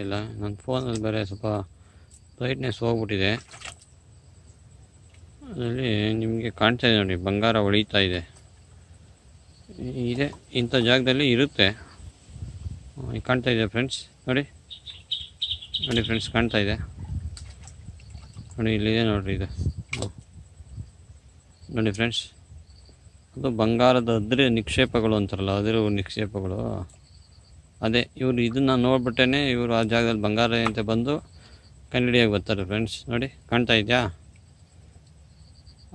ಇಲ್ಲ. ನನ್ನ ಫೋನಲ್ಲಿ ಬೇರೆ ಸ್ವಲ್ಪ ಬ್ರೈಟ್ನೆಸ್ ಹೋಗ್ಬಿಟ್ಟಿದೆ. ಅದರಲ್ಲಿ ನಿಮಗೆ ಕಾಣ್ತಾ ಇದೆ ನೋಡಿ, ಬಂಗಾರ ಹೊಳಿತಾ ಇದೆ. ಇದೆ. ಇಂಥ ಜಾಗದಲ್ಲಿ ಇರುತ್ತೆ. ಕಾಣ್ತಾ ಇದೆ ಫ್ರೆಂಡ್ಸ್ ನೋಡಿ. ನೋಡಿ ಫ್ರೆಂಡ್ಸ್ ಕಾಣ್ತಾ ಇದೆ. ನೋಡಿ ಇಲ್ಲಿದೆ ನೋಡಿರಿ ಇದು. ನೋಡಿ ಫ್ರೆಂಡ್ಸ್ ಅದು ಬಂಗಾರದ ಅದ್ರ ನಿಕ್ಷೇಪಗಳು ಅಂತಾರಲ್ಲ, ಅದ್ರ ನಿಕ್ಷೇಪಗಳು. ಅದೇ, ಇವರು ಇದನ್ನು ನೋಡ್ಬಿಟ್ಟೇ ಇವರು ಆ ಜಾಗದಲ್ಲಿ ಬಂಗಾರ ಅಂತ ಬಂದು ಕನ್ನಡಿಯಾಗಿ ಬರ್ತಾರೆ ಫ್ರೆಂಡ್ಸ್ ನೋಡಿ, ಕಾಣ್ತಾ ಇದೆಯಾ?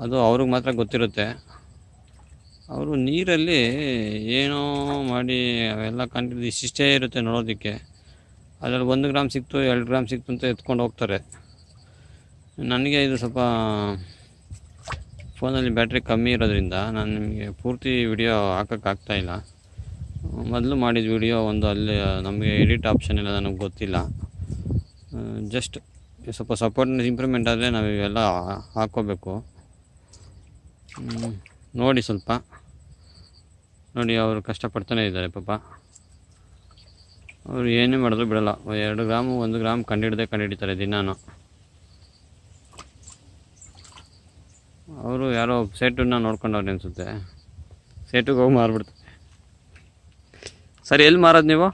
ಅದು ಅವ್ರಿಗೆ ಮಾತ್ರ ಗೊತ್ತಿರುತ್ತೆ. ಅವರು ನೀರಲ್ಲಿ ಏನೋ ಮಾಡಿ ಅವೆಲ್ಲ ಕಂಡು ಇಷ್ಟಿಷ್ಟೇ ಇರುತ್ತೆ ನೋಡೋದಕ್ಕೆ. ಅದರಲ್ಲಿ ಒಂದು ಗ್ರಾಮ್ ಸಿಕ್ತು, ಎರಡು ಗ್ರಾಮ್ ಸಿಕ್ತು ಅಂತ ಎತ್ಕೊಂಡು ಹೋಗ್ತಾರೆ. ನನಗೆ ಇದು ಸ್ವಲ್ಪ ಫೋನಲ್ಲಿ ಬ್ಯಾಟ್ರಿ ಕಮ್ಮಿ ಇರೋದ್ರಿಂದ ನಾನು ನಿಮಗೆ ಪೂರ್ತಿ ವಿಡಿಯೋ ಹಾಕೋಕ್ಕಾಗ್ತಾ ಇಲ್ಲ. ಮೊದಲು ಮಾಡಿದ ವಿಡಿಯೋ ಒಂದು ಅಲ್ಲಿ ನಮಗೆ ಎಡಿಟ್ ಆಪ್ಷನ್ ಎಲ್ಲ ನಮ್ಗೆ ಗೊತ್ತಿಲ್ಲ. ಜಸ್ಟ್ ಸ್ವಲ್ಪ ಸಪೋರ್ಟ್ ಇಂಪ್ರೂವ್ಮೆಂಟ್ ಆದರೆ ನಾವು ಇವೆಲ್ಲ ಹಾಕ್ಕೋಬೇಕು ನೋಡಿ ಸ್ವಲ್ಪ. ನೋಡಿ ಅವರು ಕಷ್ಟಪಡ್ತಾನೆ ಇದ್ದಾರೆ ಪಾಪ. ಅವರು ಏನೇ ಮಾಡಿದ್ರು ಬಿಡಲ್ಲ. ಎರಡು ಗ್ರಾಮು, ಒಂದು ಗ್ರಾಮ್ ಕಂಡಿಡ್ದೆ ಕಂಡುಹಿಡಿತಾರೆ ದಿನಾನು. ಅವರು ಯಾರೋ ಸೇಟನ್ನ ನೋಡ್ಕೊಂಡವ್ರೆ ಅನಿಸುತ್ತೆ. ಸೇಟಿಗೆ ಹೋಗಿ ಮಾರ್ಬಿಡ್ತಾರೆ. ಸರ್, ಎಲ್ಲಿ ಮಾರೋದು ನೀವು?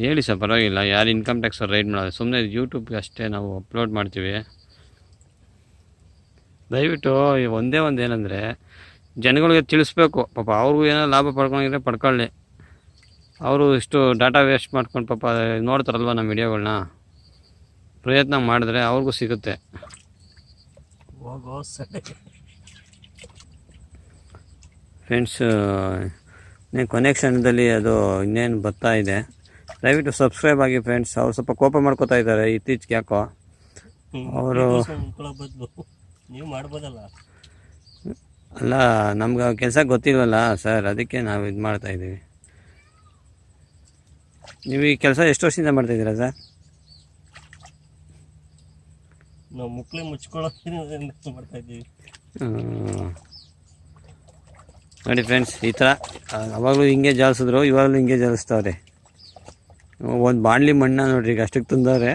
ಹೇಳಿ ಸರ್, ಪರವಾಗಿಲ್ಲ. ಯಾರು ಇನ್ಕಮ್ ಟ್ಯಾಕ್ಸ್ ರೈಡ್ ಮಾಡೋದು. ಸುಮ್ಮನೆ ಯೂಟ್ಯೂಬ್ಗೆ ಅಷ್ಟೇ ನಾವು ಅಪ್ಲೋಡ್ ಮಾಡ್ತೀವಿ. ದಯವಿಟ್ಟು ಒಂದೇ ಒಂದು ಏನಂದರೆ, ಜನಗಳಿಗೆ ತಿಳಿಸ್ಬೇಕು. ಪಾಪ ಅವ್ರಿಗೂ ಏನೋ ಲಾಭ ಪಡ್ಕೊಂಡಿದ್ರೆ ಪಡ್ಕೊಳ್ಳಿ. ಅವರು ಇಷ್ಟು ಡಾಟಾ ವೇಸ್ಟ್ ಮಾಡ್ಕೊಂಡು ಪಾಪ ನೋಡ್ತಾರಲ್ವ ನಮ್ಮ ವಿಡಿಯೋಗಳನ್ನ ಪ್ರಯತ್ನ ಮಾಡಿದ್ರೆ ಅವ್ರಿಗೂ ಸಿಗುತ್ತೆ. ಹೋಗೋ ಸರಿ. ಫ್ರೆಂಡ್ಸ್ ಇನ್ನೇನು ಕೊನೆ ಕ್ಷಣದಲ್ಲಿ ಅದು ಇನ್ನೇನು ಬರ್ತಾ ಇದೆ. ದಯವಿಟ್ಟು ಸಬ್ಸ್ಕ್ರೈಬ್ ಆಗಿ ಫ್ರೆಂಡ್ಸ್ ಅವ್ರು ಸ್ವಲ್ಪ ಕೋಪ ಮಾಡ್ಕೋತಾ ಇದ್ದಾರೆ ಇತ್ತೀಚೆಗೆ ಯಾಕೋ. ಅವರು ನೀವು ಮಾಡ್ಬೋದಲ್ಲ? ಅಲ್ಲ ನಮ್ಗೆ ಕೆಲಸ ಗೊತ್ತಿಲ್ವಲ್ಲ ಸರ್ ಅದಕ್ಕೆ ನಾವು ಇದು ಮಾಡ್ತಾ ಇದ್ದೀವಿ. ನೀವು ಈ ಕೆಲಸ ಎಷ್ಟು ವರ್ಷದಿಂದ ಮಾಡ್ತಾ ಇದ್ದೀರಾ ಸರ್? ನಾವು ಮುಕ್ಳಿ ಮುಚ್ಕೊಳ್ಳೋ ಮಾಡ್ತಾ ಇದ್ದೀವಿ. ನೋಡಿ ಫ್ರೆಂಡ್ಸ್ ಈ ಥರ ಅವಾಗಲೂ ಹಿಂಗೆ ಜಾಲಿಸಿದ್ರು, ಇವಾಗಲೂ ಹಿಂಗೆ ಜಾಲಿಸ್ತಾವ್ರೆ. ಒಂದು ಬಾಣಲಿ ಮಣ್ಣ ನೋಡ್ರಿ, ಈಗ ಅಷ್ಟಕ್ಕೆ ತಂದವ್ರೆ.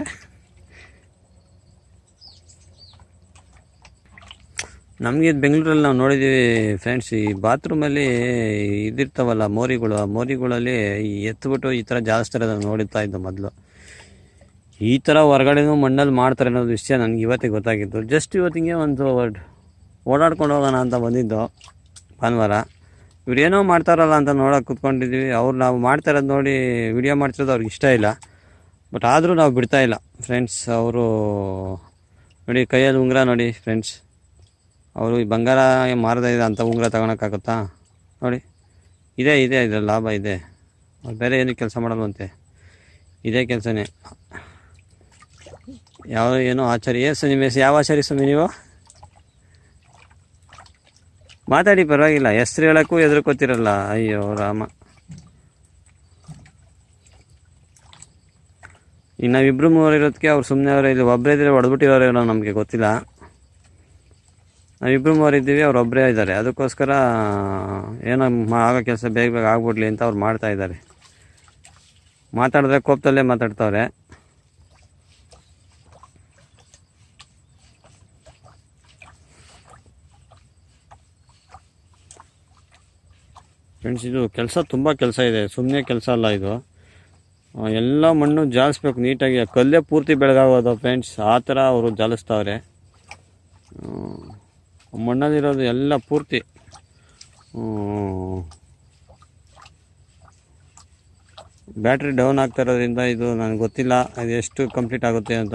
ನಮಗೆ ಬೆಂಗಳೂರಲ್ಲಿ ನಾವು ನೋಡಿದ್ದೀವಿ ಫ್ರೆಂಡ್ಸ್ ಈ ಬಾತ್ರೂಮಲ್ಲಿ ಇದಿರ್ತಾವಲ್ಲ ಮೋರಿಗಳು, ಆ ಮೋರಿಗಳಲ್ಲಿ ಈ ಎತ್ಬಿಟ್ಟು ಈ ಥರ ಜಾಸ್ತಿ ನಾವು ನೋಡುತ್ತಾ ಇದ್ದು ಮೊದಲು. ಈ ಥರ ಹೊರಗಡೆನೂ ಮಣ್ಣಲ್ಲಿ ಮಾಡ್ತಾರೆ ಅನ್ನೋದು ವಿಷಯ ನನಗೆ ಇವತ್ತಿಗೆ ಗೊತ್ತಾಗಿತ್ತು ಜಸ್ಟ್ ಇವತ್ತಿಗೆ ಒಂದು ಓಡಾಡ್ಕೊಂಡು ಹೋಗೋಣ ಅಂತ ಬಂದಿದ್ದು ಭಾನುವಾರ. ಇವ್ರು ಏನೋ ಮಾಡ್ತಾರಲ್ಲ ಅಂತ ನೋಡೋಕೆ ಕೂತ್ಕೊಂಡಿದ್ವಿ. ಅವ್ರು ನಾವು ಮಾಡ್ತಾರದು ನೋಡಿ ವಿಡಿಯೋ ಮಾಡ್ತಿರೋದು ಅವ್ರಿಗೆ ಇಷ್ಟ ಇಲ್ಲ. ಬಟ್ ಆದರೂ ನಾವು ಬಿಡ್ತಾ ಇಲ್ಲ. ಫ್ರೆಂಡ್ಸ್, ಅವರು ನೋಡಿ ಕೈಯಲ್ಲಿ ಉಂಗುರ ನೋಡಿ ಫ್ರೆಂಡ್ಸ್. ಅವರು ಈ ಬಂಗಾರ ಮಾರದ ಇದೆ ಅಂಥ ಉಂಗುರ ತಗೊಳಕ್ಕಾಗುತ್ತಾ ನೋಡಿ. ಇದೆ ಇದೆ ಇದರ ಲಾಭ ಇದೆ. ಅವ್ರು ಬೇರೆ ಏನು ಕೆಲಸ ಮಾಡಲ್ವಂತೆ. ಇದೇ ಕೆಲಸನೇ. ಯಾವ ಏನೋ ಆಚಾರಿ ಏನು ಸ್ವಾಮಿ ಯಾವ ಆಚಾರಿ ಸ್ವಾಮಿ ನೀವು? ಮಾತಾಡಿ ಪರವಾಗಿಲ್ಲ ಹೆಸ್ರು ಹೇಳೋಕ್ಕೂ ಎದುರ್ಕೋತಿರಲ್ಲ ಅಯ್ಯೋ, ರಾಮ. ಈಗ ನಾವಿಬ್ಬರು ಮೂವರು ಇರೋದಕ್ಕೆ ಅವ್ರು ಸುಮ್ಮನೆ ಅವರೇ, ಇಲ್ಲಿ ಒಬ್ಬರೇ ಇದ್ದರೆ ಹೊಡೆದ್ಬಿಟ್ಟಿರೋರೇನೋ ನಮಗೆ ಗೊತ್ತಿಲ್ಲ. ನಾವಿಬ್ಬರು ಮೂವರು ಇದ್ದೀವಿ ಅವ್ರು ಒಬ್ಬರೇ ಇದ್ದಾರೆ. ಅದಕ್ಕೋಸ್ಕರ, ಏನೋ ಆಗೋ ಕೆಲಸ ಬೇಗ ಬೇಗ ಆಗ್ಬಿಡ್ಲಿ ಅಂತ ಅವ್ರು ಮಾಡ್ತಾ ಇದ್ದಾರೆ. ಮಾತಾಡಿದ್ರೆ ಕೋಪದಲ್ಲೇ ಮಾತಾಡ್ತಾವ್ರೆ. ಫ್ರೆಂಡ್ಸ್ ಇದು ಕೆಲಸ ತುಂಬ ಕೆಲಸ ಇದೆ. ಸುಮ್ಮನೆ ಕೆಲಸ ಅಲ್ಲ ಇದು. ಎಲ್ಲ ಮಣ್ಣು ಜಾಲಿಸ್ಬೇಕು ನೀಟಾಗಿ. ಕಲ್ಲೇ ಪೂರ್ತಿ ಬೆಳಗಾಗೋದು ಫ್ರೆಂಡ್ಸ್ ಆ ಥರ ಅವರು ಜಾಲಿಸ್ತಾವ್ರೆ. ಮಣ್ಣಲ್ಲಿರೋದು ಎಲ್ಲ ಪೂರ್ತಿ. ಬ್ಯಾಟ್ರಿ ಡೌನ್ ಆಗ್ತಾ ಇರೋದ್ರಿಂದ ಇದು ನನಗೆ ಗೊತ್ತಿಲ್ಲ. ಅದು ಎಷ್ಟು ಕಂಪ್ಲೀಟ್ ಆಗುತ್ತೆ ಅಂತ.